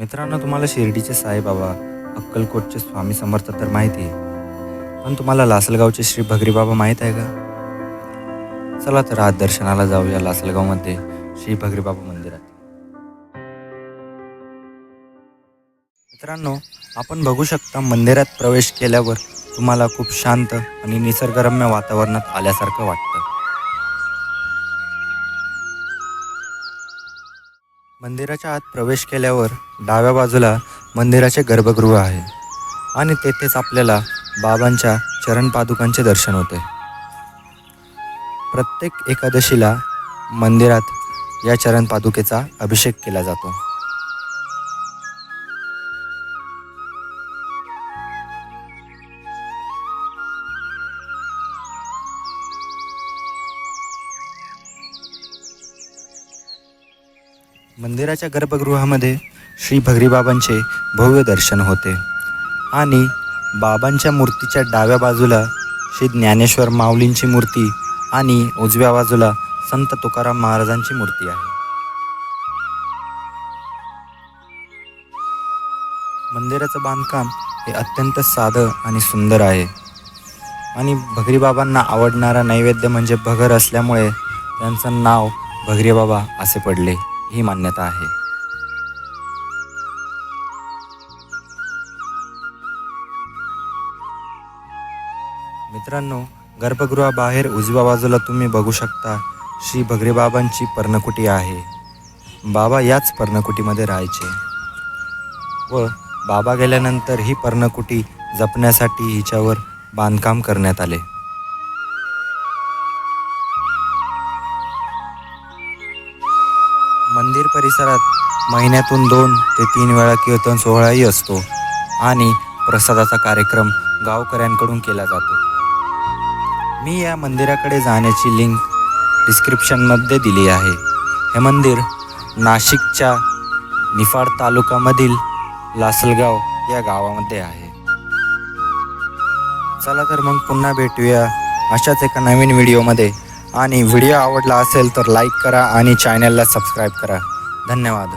मित्रांनो तुम्हाला शिर्डीचे साईबाबा अक्कलकोटचे स्वामी समर्थ तर माहिती आहे. पण तुम्हाला लासलगावचे श्री भगरीबाबा माहीत आहे का? चला तर आज दर्शनाला जाऊया लासलगावमध्ये श्री भगरीबाबा मंदिरात. मित्रांनो आपण बघू शकता मंदिरात प्रवेश केल्यावर तुम्हाला खूप शांत आणि निसर्गरम्य वातावरणात आल्यासारखं वाटतं. मंदिराच्या आत प्रवेश केल्यावर डाव्या बाजूला मंदिराचे गर्भगृह आहे आणि तेथेच आपल्याला बाबांच्या चरणपादुकांचे दर्शन होते. प्रत्येक एकादशीला मंदिरात या चरणपादुकेचा अभिषेक केला जातो. मंदिराच्या गर्भगृहामध्ये श्री भगरीबाबांचे भव्य दर्शन होते. आणि बाबांच्या मूर्तीच्या डाव्या बाजूला श्री ज्ञानेश्वर माऊलींची मूर्ती आणि उजव्या बाजूला संत तुकाराम महाराजांची मूर्ती आहे. मंदिराचं बांधकाम हे अत्यंत साधं आणि सुंदर आहे. आणि भगरीबाबांना आवडणारा नैवेद्य म्हणजे भगर असल्यामुळे त्यांचं नाव भगरीबाबा असे पडले. ही मान्यता आहे. मित्रांनो गर्भगृहाबाहेर उजव्या बाजूला तुम्ही बघू शकता श्री भगरेबाबांची पर्णकुटी आहे. बाबा याच पर्णकुटीमध्ये राहायचे. व बाबा गेल्यानंतर ही पर्णकुटी जपण्यासाठी हिच्यावर बांधकाम करण्यात आले. मंदिर परिसरात महिन्यातून दोन ते तीन वेळा कीर्तन सोहळाही असतो आणि प्रसादाचा कार्यक्रम गावकऱ्यांकडून केला जातो. मी या मंदिराकडे जाण्याची लिंक डिस्क्रिप्शनमध्ये दिली आहे. हे मंदिर नाशिकच्या निफाड तालुक्यामधील लासलगाव या गावामध्ये आहे. चला तर मग पुन्हा भेटूया अशाच एका नवीन व्हिडिओमध्ये आणि व्हिडिओ आवडला असेल तर लाईक करा आणि चॅनलला सबस्क्राईब करा. धन्यवाद.